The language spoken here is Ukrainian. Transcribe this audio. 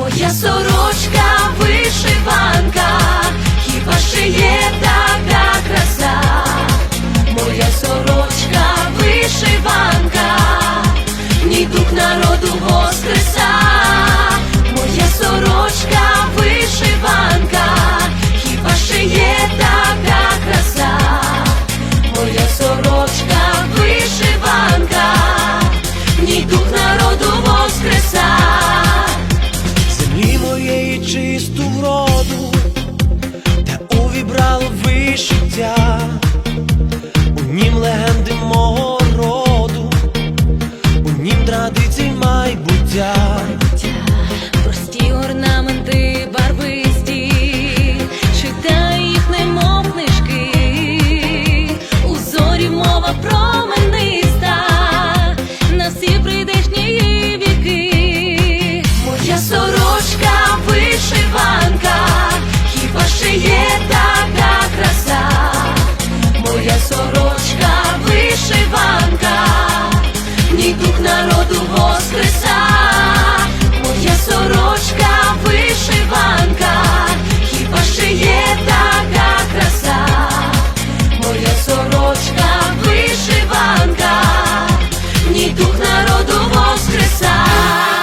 моя сорочка вишиванка. народу воскреса.